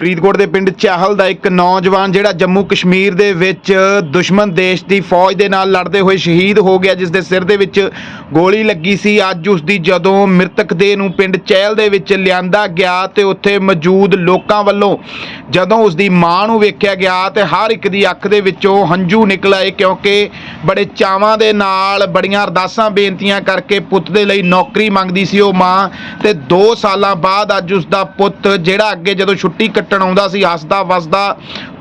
ਫਰੀਦਕੋਟ ਦੇ ਪਿੰਡ ਚਾਹਲ ਦਾ ਇੱਕ ਨੌਜਵਾਨ ਜਿਹੜਾ ਜੰਮੂ ਕਸ਼ਮੀਰ ਦੇ ਵਿੱਚ ਦੁਸ਼ਮਣ ਦੇਸ਼ ਦੀ ਫੌਜ ਦੇ ਨਾਲ ਲੜਦੇ ਹੋਏ ਸ਼ਹੀਦ ਹੋ ਗਿਆ ਜਿਸ ਦੇ ਸਿਰ ਦੇ ਵਿੱਚ ਗੋਲੀ ਲੱਗੀ ਸੀ। ਅੱਜ ਉਸ ਦੀ ਜਦੋਂ ਮ੍ਰਿਤਕ ਦੇਹ ਨੂੰ ਪਿੰਡ ਚਹਿਲ ਦੇ ਵਿੱਚ ਲਿਆਂਦਾ ਗਿਆ ਤੇ ਉੱਥੇ ਮੌਜੂਦ ਲੋਕਾਂ ਵੱਲੋਂ ਜਦੋਂ ਉਸ ਦੀ ਮਾਂ ਨੂੰ ਵੇਖਿਆ ਗਿਆ ਤੇ ਹਰ ਇੱਕ ਦੀ ਅੱਖ ਦੇ ਵਿੱਚੋਂ ਹੰਝੂ ਨਿਕਲ ਆਏ ਕਿਉਂਕਿ ਬੜੇ ਚਾਵਾਂ ਦੇ ਨਾਲ ਬੜੀਆਂ ਅਰਦਾਸਾਂ, ਬੇਨਤੀਆਂ ਕਰਕੇ ਪੁੱਤ ਦੇ ਲਈ ਨੌਕਰੀ ਮੰਗਦੀ ਸੀ ਉਹ ਮਾਂ ਤੇ 2 ਸਾਲਾਂ ਬਾਅਦ ਅੱਜ ਉਸ ਦਾ ਪੁੱਤ ਜਿਹੜਾ ਅੱਗੇ ਜਦੋਂ ਛੁੱਟੀ ਕੱਟਣ ਆਉਂਦਾ ਸੀ ਹੱਸਦਾ ਵਸਦਾ।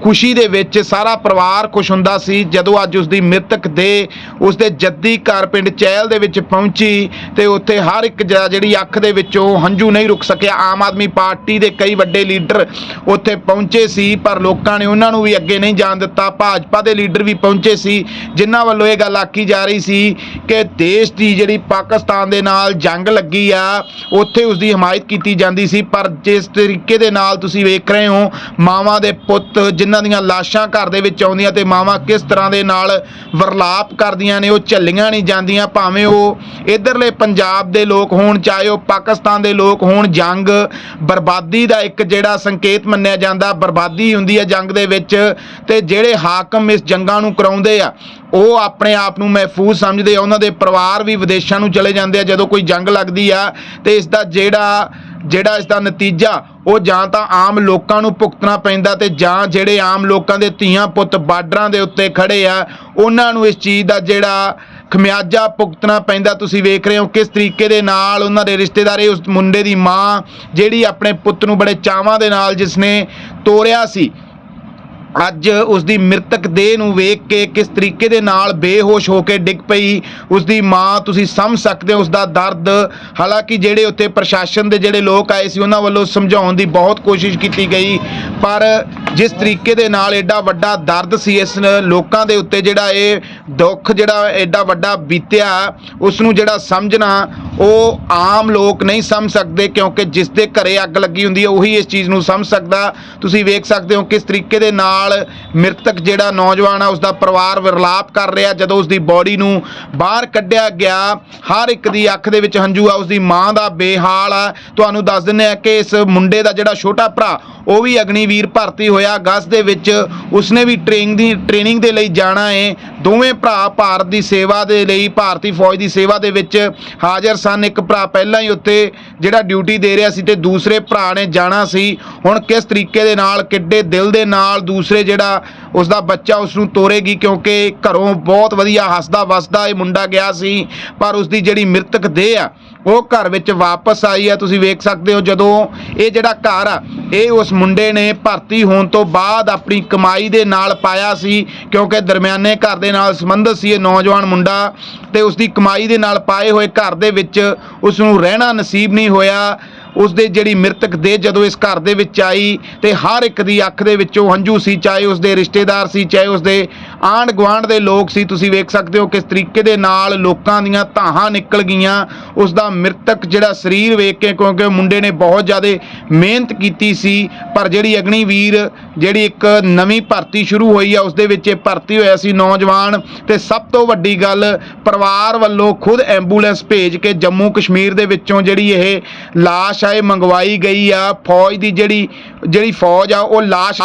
ਖੁਸ਼ੀ ਦੇ ਵਿੱਚ ਸਾਰਾ ਪਰਿਵਾਰ ਖੁਸ਼ ਹੁੰਦਾ ਸੀ। ਜਦੋਂ ਅੱਜ ਉਸ ਦੀ ਮ੍ਰਿਤਕ ਦੇ ਉਸ ਦੇ ਜੱਦੀ ਘਰ ਪਿੰਡ ਚਹਿਲ ਦੇ ਵਿੱਚ ਪਹੁੰਚੀ ਤੇ ਉੱਥੇ ਹਰ ਇੱਕ ਜਿਹੜੀ ਅੱਖ ਦੇ ਵਿੱਚੋਂ ਹੰਝੂ ਨਹੀਂ ਰੁਕ ਸਕਿਆ। ਆਮ ਆਦਮੀ ਪਾਰਟੀ ਦੇ ਕਈ ਵੱਡੇ ਲੀਡਰ ਉੱਥੇ ਪਹੁੰਚੇ ਸੀ, ਪਰ ਲੋਕਾਂ ਨੇ ਉਹਨਾਂ ਨੂੰ ਵੀ ਅੱਗੇ ਨਹੀਂ ਜਾਣ ਦਿੱਤਾ। ਭਾਜਪਾ ਦੇ ਲੀਡਰ ਵੀ ਪਹੁੰਚੇ ਸੀ, ਜਿਨ੍ਹਾਂ ਵੱਲੋਂ ਇਹ ਗੱਲ ਆਖੀ ਜਾ ਰਹੀ ਸੀ ਕਿ ਦੇਸ਼ ਦੀ ਜਿਹੜੀ ਪਾਕਿਸਤਾਨ ਦੇ ਨਾਲ ਜੰਗ ਲੱਗੀ ਆ, ਉੱਥੇ ਉਸ ਦੀ ਹਮਾਇਤ ਕੀਤੀ ਜਾਂਦੀ ਸੀ। ਪਰ ਜਿਸ ਤਰੀਕੇ ਦੇ ਨਾਲ ਤੁਸੀਂ ਵੇਖ ਰਹੇ ਹੋ, ਮਾਵਾਂ ਦੇ ਪੁੱਤ, ਜਿਨ੍ਹਾਂ ਦੀਆਂ ਲਾਸ਼ਾਂ ਘਰ ਦੇ ਵਿੱਚ ਆਉਂਦੀਆਂ ਤੇ ਮਾਵਾਂ ਕਿਸ ਤਰ੍ਹਾਂ ਦੇ ਨਾਲ ਵਰਲਾਪ ਕਰਦੀਆਂ ਨੇ, ਉਹ ਝੱਲੀਆਂ ਨਹੀਂ ਜਾਂਦੀਆਂ, ਭਾਵੇਂ ਉਹ ਇਧਰਲੇ ਪੰਜਾਬ ਦੇ ਲੋਕ ਹੋਣ, ਚਾਹੇ ਉਹ ਪਾਕਿਸਤਾਨ ਦੇ ਲੋਕ ਹੋਣ, ਜੰਗ ਬਰਬਾਦੀ ਦਾ ਇੱਕ ਜਿਹੜਾ ਸੰਕੇਤ ਮੰਨਿਆ ਜਾਂਦਾ, ਬਰਬਾਦੀ ਹੁੰਦੀ ਹੈ ਜੰਗ ਦੇ ਵਿੱਚ ਤੇ ਜਿਹੜੇ ਹਾਕਮ ਇਸ ਜੰਗਾਂ ਨੂੰ ਕਰਾਉਂਦੇ ਆ, ਉਹ ਆਪਣੇ ਆਪ ਨੂੰ ਮਹਿਫੂਜ਼ ਸਮਝਦੇ ਆ, ਉਹਨਾਂ ਦੇ ਪਰਿਵਾਰ ਵੀ ਵਿਦੇਸ਼ਾਂ ਨੂੰ ਚਲੇ ਜਾਂਦੇ ਆ, ਜਦੋਂ ਕੋਈ ਜੰਗ ਲੱਗਦੀ ਆ ਤੇ ਇਸ ਦਾ ਜਿਹੜਾ ਜਿਹੜਾ ਇਸ ਦਾ ਨਤੀਜਾ ਉਹ ਜਾਂ ਤਾਂ ਆਮ ਲੋਕਾਂ ਨੂੰ ਭੁਗਤਣਾ ਪੈਂਦਾ ਤੇ ਜਾਂ ਜਿਹੜੇ ਆਮ ਲੋਕਾਂ ਦੇ ਧੀਆਂ ਪੁੱਤ ਬਾਰਡਰਾਂ ਦੇ ਉੱਤੇ ਖੜੇ ਆ, ਉਹਨਾਂ ਨੂੰ ਇਸ ਚੀਜ਼ ਦਾ ਜਿਹੜਾ ਖਮਿਆਜਾ ਭੁਗਤਣਾ ਪੈਂਦਾ। ਤੁਸੀਂ ਵੇਖ ਰਹੇ ਹੋ ਕਿਸ ਤਰੀਕੇ ਦੇ ਨਾਲ ਉਹਨਾਂ ਦੇ ਰਿਸ਼ਤੇਦਾਰੇ ਉਸ ਮੁੰਡੇ ਦੀ ਮਾਂ, ਜਿਹੜੀ ਆਪਣੇ ਪੁੱਤ ਨੂੰ ਬੜੇ ਚਾਵਾਂ ਦੇ ਨਾਲ ਜਿਸਨੇ ਤੋਰਿਆ ਸੀ। ਅੱਜ ਉਸ ਦੀ ਮ੍ਰਿਤਕ ਦੇਹ ਨੂੰ ਵੇਖ ਕੇ ਕਿਸ ਤਰੀਕੇ ਦੇ ਨਾਲ ਬੇਹੋਸ਼ ਹੋ ਕੇ ਡਿੱਗ ਪਈ ਉਸ ਦੀ ਮਾਂ ਤੁਸੀਂ ਸਮਝ ਸਕਦੇ ਹੋ ਉਸ ਦਾ ਦਰਦ। ਹਾਲਾਂਕਿ ਜਿਹੜੇ ਉੱਤੇ ਪ੍ਰਸ਼ਾਸਨ ਦੇ ਜਿਹੜੇ ਲੋਕ ਆਏ ਸੀ, ਉਹਨਾਂ ਵੱਲੋਂ ਸਮਝਾਉਣ ਦੀ ਬਹੁਤ ਕੋਸ਼ਿਸ਼ ਕੀਤੀ ਗਈ। ਪਰ ਜਿਸ ਤਰੀਕੇ ਦੇ ਨਾਲ ਐਡਾ ਵੱਡਾ ਦਰਦ ਸੀ, ਇਸ ਲੋਕਾਂ ਦੇ ਉੱਤੇ ਜਿਹੜਾ ਇਹ ਦੁੱਖ ਜਿਹੜਾ ਐਡਾ ਵੱਡਾ ਬੀਤਿਆ ਉਸ ਨੂੰ ਜਿਹੜਾ ਸਮਝਣਾ ਉਹ ਆਮ ਲੋਕ ਨਹੀਂ ਸਮਝ ਸਕਦੇ ਕਿਉਂਕਿ ਜਿਸ ਦੇ ਘਰੇ ਅੱਗ ਲੱਗੀ ਹੁੰਦੀ ਹੈ, ਉਹੀ ਇਸ ਚੀਜ਼ ਨੂੰ ਸਮਝ ਸਕਦਾ। ਤੁਸੀਂ ਵੇਖ ਸਕਦੇ ਹੋ ਕਿਸ ਤਰੀਕੇ ਦੇ ਨਾਲ ਮ੍ਰਿਤਕ ਜਿਹੜਾ ਨੌਜਵਾਨ ਆ ਉਸ ਦਾ ਪਰਿਵਾਰ ਵਿਰਲਾਪ ਕਰ ਰਿਹਾ। ਜਦੋਂ ਉਸ ਦੀ ਬੋਡੀ ਨੂੰ ਬਾਹਰ ਕੱਢਿਆ ਗਿਆ, ਹਰ ਇੱਕ ਦੀ ਅੱਖ ਦੇ ਵਿੱਚ ਹੰਝੂ ਆ ਉਸ ਦੀ ਮਾਂ ਦਾ ਬੇਹਾਲ ਆ। ਤੁਹਾਨੂੰ ਦੱਸ ਦਿੰਦੇ ਆ ਕਿ ਇਸ ਮੁੰਡੇ ਦਾ ਜਿਹੜਾ ਛੋਟਾ ਭਰਾ, ਉਹ ਵੀ ਅਗਨੀਵੀਰ ਭਰਤੀ ਹੋਇਆ। ਅਗਸਤ ਦੇ ਵਿੱਚ ਉਸਨੇ ਵੀ ਟ੍ਰੇਨਿੰਗ ਦੀ ਟ੍ਰੇਨਿੰਗ ਦੇ ਲਈ ਜਾਣਾ ਹੈ ਦੋਵੇਂ ਭਰਾ ਭਾਰਤ ਦੀ ਸੇਵਾ ਦੇ ਲਈ, ਭਾਰਤੀ ਫੌਜ ਦੀ ਸੇਵਾ ਦੇ ਵਿੱਚ ਹਾਜ਼ਰ ਸਨ। ਇੱਕ ਭਰਾ ਪਹਿਲਾਂ ਹੀ ਉੱਤੇ ਜਿਹੜਾ ਡਿਊਟੀ ਦੇ ਰਿਹਾ ਸੀ ਤੇ ਦੂਸਰੇ ਭਰਾ ਨੇ ਜਾਣਾ ਸੀ। ਹੁਣ ਕਿਸ ਤਰੀਕੇ ਦੇ ਨਾਲ, ਕਿੱਡੇ ਦਿਲ ਦੇ ਨਾਲ ਦੂਸਰੇ ਜਿਹੜਾ ਉਸ ਦਾ ਬੱਚਾ ਉਸ ਨੂੰ ਤੋਰੇਗੀ, ਕਿਉਂਕਿ ਘਰੋਂ ਬਹੁਤ ਵਧੀਆ ਹੱਸਦਾ ਵਸਦਾ ਇਹ ਮੁੰਡਾ ਗਿਆ ਸੀ, ਪਰ ਉਸ ਦੀ ਜਿਹੜੀ ਮ੍ਰਿਤਕ ਦੇਹ ਆ, ਉਹ ਘਰ ਵਿੱਚ ਵਾਪਸ ਆਈ ਆ। ਤੁਸੀਂ ਵੇਖ ਸਕਦੇ ਹੋ ਜਦੋਂ ਇਹ ਜਿਹੜਾ ਘਰ ਆ, ਇਹ ਉਸ ਮੁੰਡੇ ਨੇ ਭਰਤੀ ਹੋਣ ਤੋਂ ਬਾਅਦ ਆਪਣੀ ਕਮਾਈ ਦੇ ਨਾਲ ਪਾਇਆ ਸੀ, ਕਿਉਂਕਿ ਦਰਮਿਆਨੇ ਘਰ ਦੇ ਨਾਲ ਸੰਬੰਧਿਤ ਸੀ ਇਹ ਨੌਜਵਾਨ ਮੁੰਡਾ ਤੇ ਉਸ ਦੀ ਕਮਾਈ ਦੇ ਨਾਲ ਪਾਏ ਹੋਏ ਘਰ ਦੇ ਵਿੱਚ ਉਸ ਨੂੰ ਰਹਿਣਾ ਨਸੀਬ ਨਹੀਂ ਹੋਇਆ। ਉਸ ਦੇ ਜਿਹੜੀ ਮ੍ਰਿਤਕ ਦੇਹ ਜਦੋਂ ਇਸ ਘਰ ਦੇ ਵਿੱਚ ਆਈ ਤੇ ਹਰ ਇੱਕ ਦੀ ਅੱਖ ਦੇ ਵਿੱਚੋਂ ਹੰਝੂ ਸੀ, ਚਾਹੇ ਉਸ ਦੇ ਰਿਸ਼ਤੇਦਾਰ ਸੀ, ਚਾਹੇ ਉਸ ਦੇ ਆਂਢ ਗੁਆਂਢ ਦੇ ਲੋਕ ਸੀ, ਤੁਸੀਂ ਵੇਖ ਸਕਦੇ ਹੋ ਕਿਸ ਤਰੀਕੇ ਦੇ ਨਾਲ ਲੋਕਾਂ ਦੀਆਂ ਧਾਹਾਂ ਨਿਕਲ ਗਈਆਂ। ਉਸ ਦਾ ਮ੍ਰਿਤਕ ਜਿਹੜਾ ਸਰੀਰ ਵੇਖ ਕੇ, ਕਿਉਂਕਿ ਮੁੰਡੇ ਨੇ ਬਹੁਤ ਜ਼ਿਆਦਾ ਮਿਹਨਤ ਕੀਤੀ ਸੀ, ਪਰ ਜਿਹੜੀ ਅਗਨੀਵੀਰ, ਜਿਹੜੀ ਇੱਕ ਨਵੀਂ ਭਰਤੀ ਸ਼ੁਰੂ ਹੋਈ ਆ ਉਸ ਦੇ ਵਿੱਚ ਇਹ ਭਰਤੀ ਹੋਇਆ ਸੀ ਨੌਜਵਾਨ। ਤੇ ਸਭ ਤੋਂ ਵੱਡੀ ਗੱਲ, ਪਰਿਵਾਰ ਵੱਲੋਂ ਖੁਦ ਐਂਬੂਲੈਂਸ ਭੇਜ ਕੇ ਜੰਮੂ ਕਸ਼ਮੀਰ ਦੇ ਵਿੱਚੋਂ ਜਿਹੜੀ ਇਹ ਲਾਸ਼ ਲਾਸ਼ ਆ ਇਹ ਮੰਗਵਾਈ ਗਈ ਆ ਫੌਜ ਦੀ ਜਿਹੜੀ ਜਿਹੜੀ ਫੌਜ ਆ ਉਹ ਲਾਸ਼